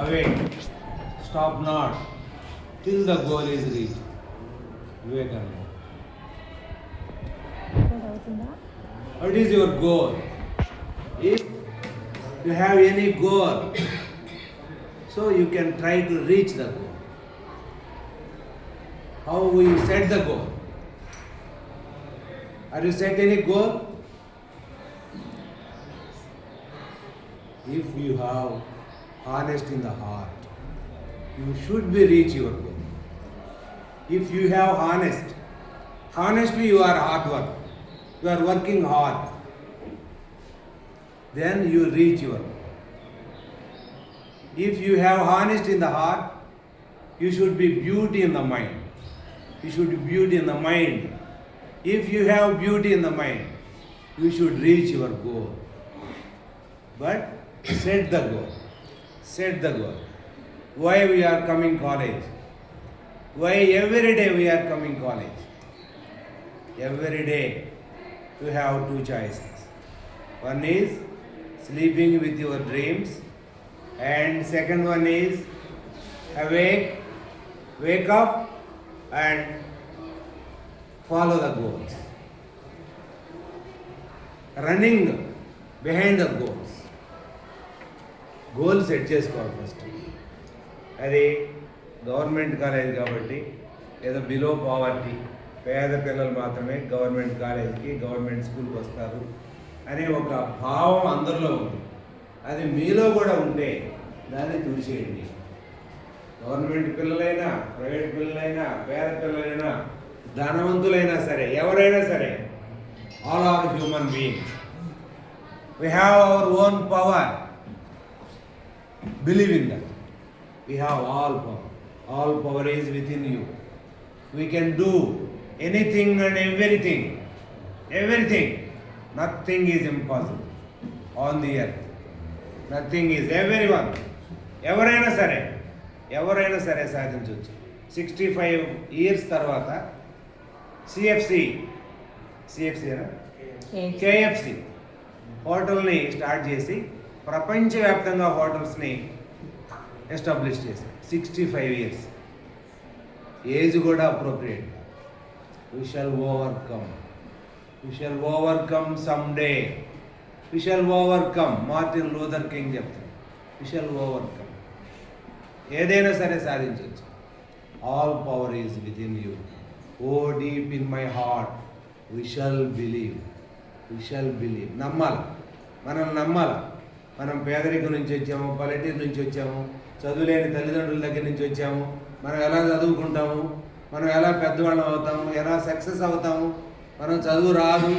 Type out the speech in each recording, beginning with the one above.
Away! stop not till the goal is reached. Vivekananda. What is your goal? If you have any goal, so you can try to reach the goal. How we set the goal? Are you set any goal? If you have honest in the heart, you should be reach your goal. If you have honest, honestly you are hard work, you are working hard, then you reach your goal. If you have honest in the heart, you should be beauty in the mind. You should be beauty in the mind. If you have beauty in the mind, you should reach your goal. But set the goal. Set the goal. Why we are coming college? Why every day we are coming college? Every day you have two choices. One is sleeping with your dreams, and second one is awake, wake up, and follow the goals. Running behind the goals. Goal set చేసుకోవాలి first అది government college కాబట్టి ఏదో below poverty పేద పిల్లలు మాత్రమే government కాలేజీకి government స్కూల్కి వస్తారు అనే ఒక భావం అందరిలో ఉంది. అది మీలో కూడా ఉంటే దాన్ని తుడిచేయండి. గవర్నమెంట్ పిల్లలైనా ప్రైవేట్ పిల్లలైనా పేద పిల్లలైనా ధనవంతులైనా సరే ఎవరైనా సరే all are human beings we have our own power Believe in that. We have all power. All power is within you. We can do anything and everything. Everything. Nothing is impossible on the earth. Nothing is everyone. ఎవరైనా సరే ఎవరైనా సరే సాధించవచ్చు sixty five years తర్వాత CFC CFC KFC హోటల్ని start చేసి ప్రపంచవ్యాప్తంగా హోటల్స్ని ఎస్టాబ్లిష్ చేశారు. Sixty five years. ఏజ్ కూడా appropriate. We shall overcome we shall overcome some day we shall overcome Martin Luther King చెప్తారు వి షల్ ఓవర్కమ్ ఏదైనా సరే సాధించవచ్చు. All power is with in you oh deep in my heart we shall believe we shall believe నమ్మాలి. మనం నమ్మాలి. మనం పేదరికం నుంచి వచ్చాము పల్లెటూరు నుంచి వచ్చాము చదువులేని తల్లిదండ్రుల దగ్గర నుంచి వచ్చాము మనం ఎలా చదువుకుంటాము మనం ఎలా పెద్దవాళ్ళం అవుతాము ఎలా సక్సెస్ అవుతాము మనం చదువు రాదు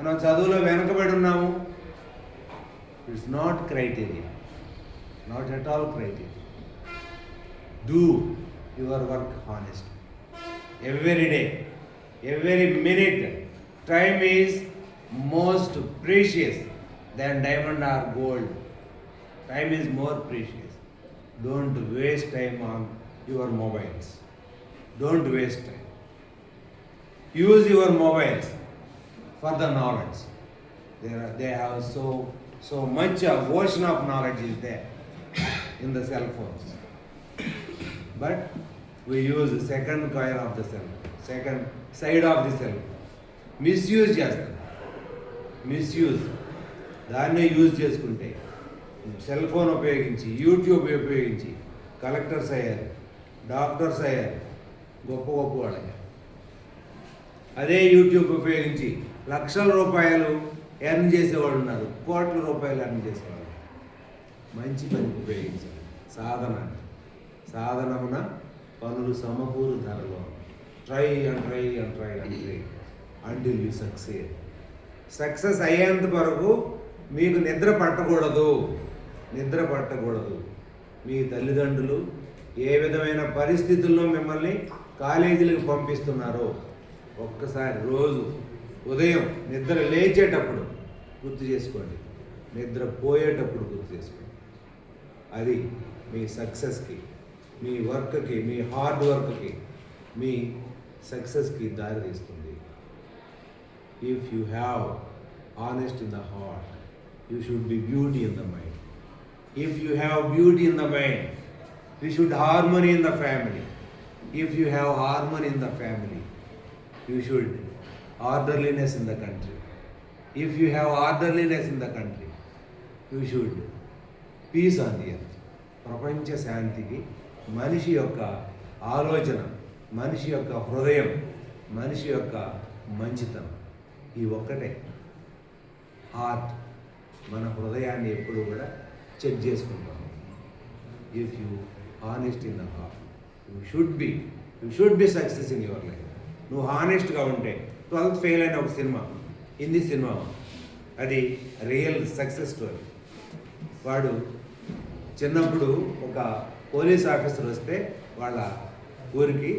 మనం చదువులో వెనకబడి ఉన్నాము. It's not criteria not at all criteria do your work honest every day every minute time is most precious than diamond or gold. Time is more precious. Don't waste time on your mobiles. Don't waste time. Use your mobiles for the knowledge. There are, they have so so much of ocean of knowledge is there in the cell phones. But we use the second coil of the cell, second side of the cell. Misuse just misuse. దాన్నే use చేసుకుంటే cell phone ఉపయోగించి YouTube ఉపయోగించి collectors అయ్యారు doctors అయ్యారు గొప్ప గొప్ప వాళ్ళు అదే యూట్యూబ్ ఉపయోగించి లక్షల రూపాయలు ఎర్న్ చేసేవాళ్ళు ఉన్నారు కోట్ల రూపాయలు ఎర్న్ చేసేవాళ్ళు. మంచి పనికి ఉపయోగించాలి సాధన సాధనమున పనులు సమకూరు ధరలో try and try and try and try. Until you success success అయ్యేంత వరకు మీకు నిద్ర పట్టకూడదు. నిద్ర పట్టకూడదు. మీ తల్లిదండ్రులు ఏ విధమైన పరిస్థితుల్లో మిమ్మల్ని కాలేజీలకు పంపిస్తున్నారో ఒక్కసారి రోజు ఉదయం నిద్ర లేచేటప్పుడు గుర్తు చేసుకోండి. నిద్ర పోయేటప్పుడు గుర్తు చేసుకోండి. అది మీ సక్సెస్కి మీ వర్క్కి మీ హార్డ్ వర్క్కి మీ సక్సెస్కి దారి తీస్తుంది if you have honest in the heart you should be beauty in the mind if you have beauty in the mind, you should harmony in the family. If you have harmony in the family, you should orderliness in the country. If you have orderliness in the country, you should peace on the earth. ప్రపంచ శాంతికి మనిషి యొక్క ఆలోచన మనిషి యొక్క హృదయం మనిషి యొక్క మంచితనం ఈ ఒక్కటే హార్ట్ మన హృదయాన్ని ఎప్పుడు కూడా చెక్ చేసుకుంటాం. If you honest in the heart you should be you should be success in your life నువ్వు హానెస్ట్గా ఉంటే ట్వెల్త్ ఫెయిల్ అయిన ఒక సినిమా హిందీ సినిమా అది రియల్ సక్సెస్ స్టోరీ వాడు చిన్నప్పుడు ఒక పోలీస్ ఆఫీసర్ వస్తే వాళ్ళ ఊరికి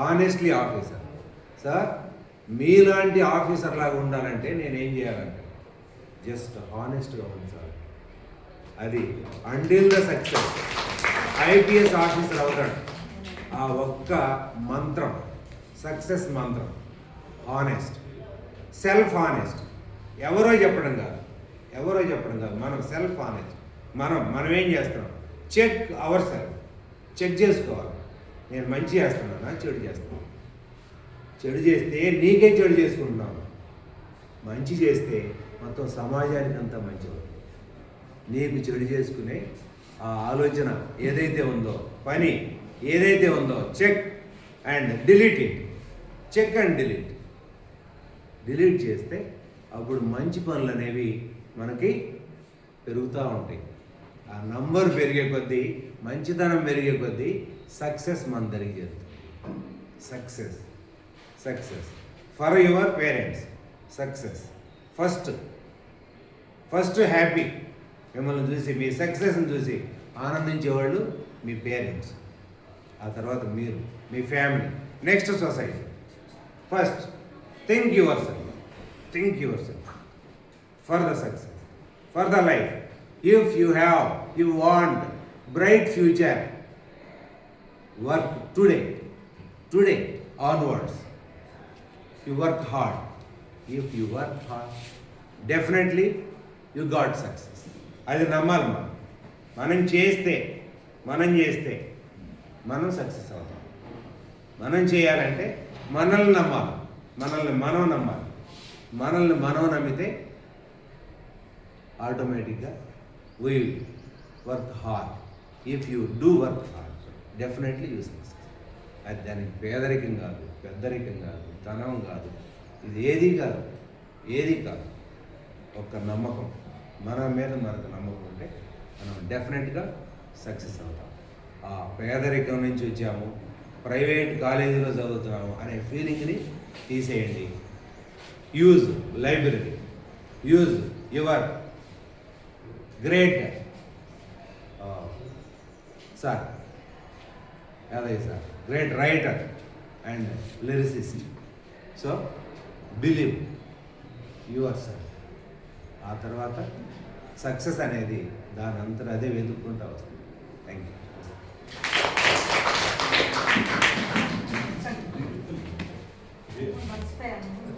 ఆనెస్ట్లీ ఆఫీసర్ సార్ మీలాంటి ఆఫీసర్ లాగా ఉండాలంటే నేనేం చేయాలంటే జస్ట్ హానెస్ట్గా ఉంచాలి సార్. అది until the success IPS officer అవుతాడు. ఆ ఒక్క మంత్రం సక్సెస్ మంత్రం హానెస్ట్ సెల్ఫ్ హానెస్ట్ ఎవరో చెప్పడం కాదు. ఎవరో చెప్పడం కాదు. మనం సెల్ఫ్ హానెస్ట్ మనం మనం ఏం చేస్తున్నాం చెక్ అవర్ సెల్ఫ్ చెక్ చేసుకోవాలి. నేను మంచి చేస్తున్నానా? చెడు చేస్తున్నాను? చెడు చేస్తే నీకే చెడు చేసుకుంటున్నాను మంచి చేస్తే మొత్తం సమాజానికి అంత మంచిది. నీకు చెడు చేసుకునే ఆ ఆలోచన ఏదైతే ఉందో పని ఏదైతే ఉందో check and delete it check and delete delete చేస్తే అప్పుడు మంచి పనులు అనేవి మనకి పెరుగుతూ ఉంటాయి. ఆ నంబర్ పెరిగే కొద్దీ మంచితనం పెరిగే కొద్దీ సక్సెస్ మన దగ్గరికి చేస్తుంది success success for your parents success first. First happy. మిమ్మల్ని చూసి మీ సక్సెస్ని చూసి ఆనందించేవాళ్ళు మీ పేరెంట్స్. ఆ తర్వాత మీరు మీ family. Next society. First think yourself. Think yourself. For the success. For the life. If you have you want bright future work today. Today onwards. You work hard. If you work hard, definitely you got success అది నమ్మాలి మనం. మనం చేస్తే మనం చేస్తే మనం success అవుతాం. మనం చేయాలంటే మనల్ని నమ్మాలి. మనల్ని మనం నమ్మాలి. మనల్ని మనం నమ్మితే ఆటోమేటిక్గా we work hard if you do work hard definitely you success అది దానికి పేదరికం కాదు పెద్దరికం కాదు ధనం కాదు. ఇది ఏది కాదు ఏది కాదు. ఒక్క నమ్మకం మన మీద మనకు నమ్మకం ఉంటే మనం డెఫినెట్గా సక్సెస్ అవుతాం. ఆ పేదరికం నుంచి వచ్చాము ప్రైవేట్ కాలేజీలో చదువుతున్నాము అనే ఫీలింగ్ని తీసేయండి. Use library use your great sir అదే sir great writer and lyricist so believe yourself ఆ తర్వాత సక్సెస్ అనేది దాని అంతా అదే వెతుక్కుంటా వస్తుంది. థ్యాంక్ యూ మర్చిపోయాను